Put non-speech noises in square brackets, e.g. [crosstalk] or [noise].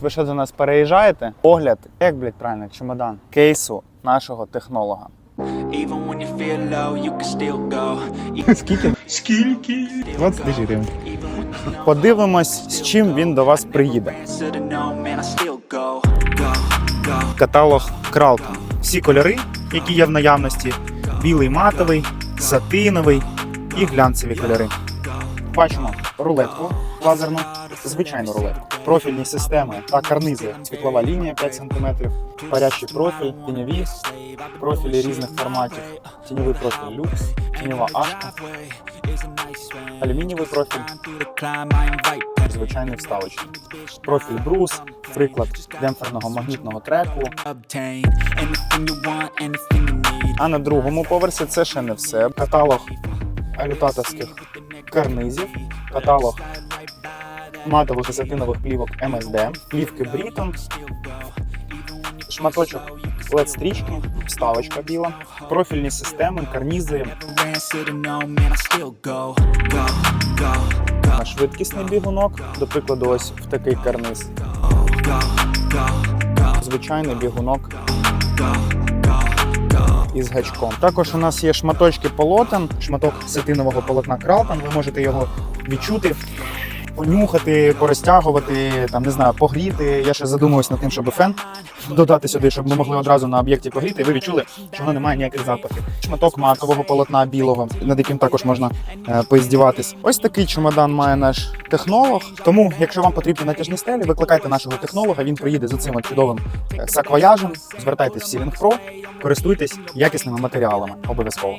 Ви що до нас переїжджаєте? Огляд, як, блядь, правильно, чемодан кейсу нашого технолога. Even when you feel low, you can still go. [laughs] Скільки? Скільки? 20 тисяч гривень. Подивимось, з чим він до вас приїде. Каталог Кралтон. Всі кольори, які є в наявності: білий матовий, сатиновий і глянцеві кольори. Бачимо рулетку лазерну, звичайну рулетку, профільні системи та карнизи, світлова лінія 5 см, парящий профіль, тіньові профілі різних форматів, тіньовий профіль люкс, тіньова ашка, алюмінієвий профіль, звичайний вставочний, профіль брус, приклад демпферного магнітного треку. А на другому поверсі це ще не все. Каталог алютатовських карнизів, каталог матових і сатинових плівок MSD, плівки Брітон, шматочок LED-стрічки, вставочка біла, профільні системи, карнізи, швидкісний бігунок, до прикладу, ось в такий карниз, звичайний бігунок. Із гачком. Також у нас є шматочки полотен, шматок сатинового полотна Кралтон. Ви можете його відчути, понюхати, порозтягувати, там не знаю, погріти. Я ще задумуюсь над тим, щоб фен додати сюди, щоб ми могли одразу на об'єкті погріти. І ви відчули, що воно не має ніяких запахів. Шматок матового полотна білого, над яким також можна е, поіздіватись. Ось такий чемодан має наш технолог. Тому, якщо вам потрібні натяжні стелі, викликайте нашого технолога. Він приїде з цим чудовим е, саквояжем. Звертайтесь в Сілінг Про, користуйтесь якісними матеріалами обов'язково.